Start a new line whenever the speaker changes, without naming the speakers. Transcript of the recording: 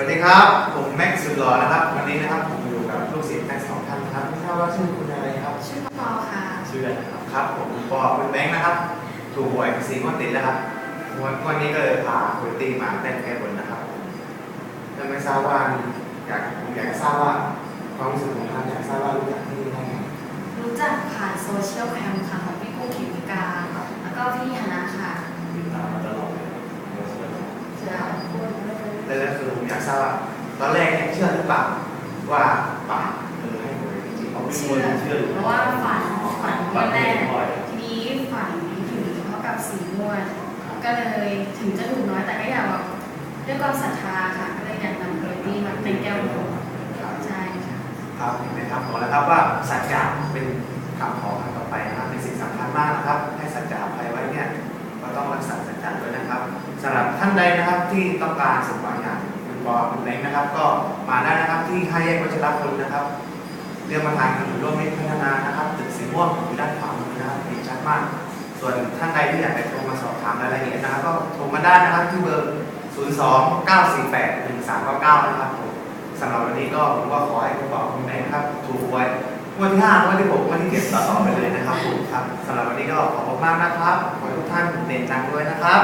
วัสดีครับ ผมแม็กซ์สุดหล่อนะครับ วันนี้นะครับผมอยู่กับลูกศิษย์แม็กซ์สองท่านนะครับไม่ทราบว่าชื่อคุณอะไรครับ
ชื่อปอค่ะ
ชื่ออะไรนะครับครับ ผมปอคุณแบงค์นะครับ ถูกหวยสีงวดติดแล้วครับวันวันนี้ก็เลยพาคุณตี้มาเต้นแก้บนนะครับแล้วไม่ทราบว่าากทราบว่า
ตอ
นแรกเนี่ยเชื่อหรือเปล่าว่าป่าเออให้หวยจริงๆ
เขาไม่
เชื่
คว
อ
รเชื่อ
เพราะว่าฝันฝัน
ฝั
วันนแรก
บ่อย
ทีนี้ฝันถึงเท่ากับสีงวด ก็เลยถึงจะถูกน้อยแต่ก็อยากแบบด้วยความศรัทธาค่ะก็เลยอยากนำเกรดี้มาเป็นแก้วบุญใช่ค่ะ
ครับเห็นไหมครับบอกแล้วครับว่าสัจจะเป็นคำขอครั้งต่อไปนะครับเป็นสิ่งสำคัญมากนะครับ ให้สัจจะใครไว้เนี่ยก็ต้องรักษาสัจจะด้วยนะครับสำหรับท่านใดนะครับที่ต้องการสมหวังอย่าง คุณปอคุณเล้งนะครับ ก็มาได้นะครับที่ห้าแยกวัชรพลนะครับเรียกมาทางถนนร่วมมิตรพัฒนานะครับตึกสีม่วงอยู่ด้านขวามือนะครับเห็นชัดมาก ส่วนท่านใดที่อยากจะโทรมาสอบถามรายละเอียดนะครับ ก็โทรมาได้นะครับที่เบอร์ 02 948 1399 นะครับผมสำหรับวันนี้ก็ผมก็ขอให้คุณบอกคุณแม่ครับ ถูกไว้วันที่5วันที่6วันที่7ต่อไปเลยนะครับผมครับสำหรับวันนี้ก็ขอบคุณมากนะครับขอให้ทุกท่านเด่นดังด้วยนะครับ